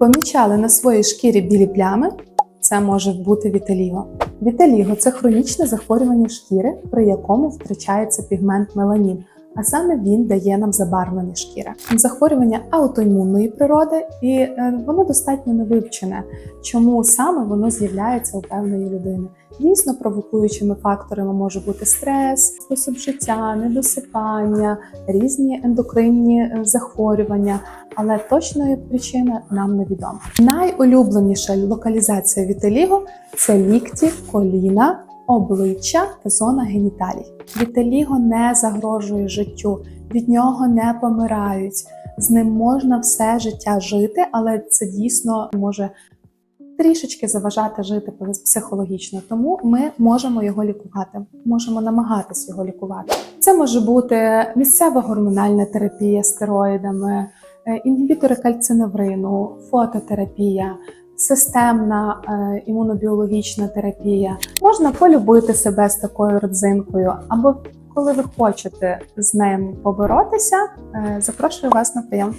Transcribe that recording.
Помічали на своїй шкірі білі плями? Це може бути вітеліго. Вітеліго це хронічне захворювання шкіри, при якому втрачається пігмент меланін, а саме він дає нам забарвлення шкіри. Захворювання аутоімунної природи, і е, воно достатньо невивчене, чому саме воно з'являється у певної людини. Дійсно, провокуючими факторами може бути стрес, спосіб життя, недосипання, різні ендокринні е, захворювання, але точної причини нам невідомо. Найулюбленіша локалізація вітеліго це лікті, коліна, обличчя та зона геніталій. Вітеліго не загрожує життю, від нього не помирають. З ним можна все життя жити, але це дійсно може трішечки заважати жити психологічно. Тому ми можемо його лікувати, можемо намагатись його лікувати. Це може бути місцева гормональна терапія стероїдами, е, інгібітори кальциневрину, фототерапія. Системна е, імунобіологічна терапія можна полюбити себе з такою родзинкою, або коли ви хочете з ним поборотися, е, запрошую вас на прийом.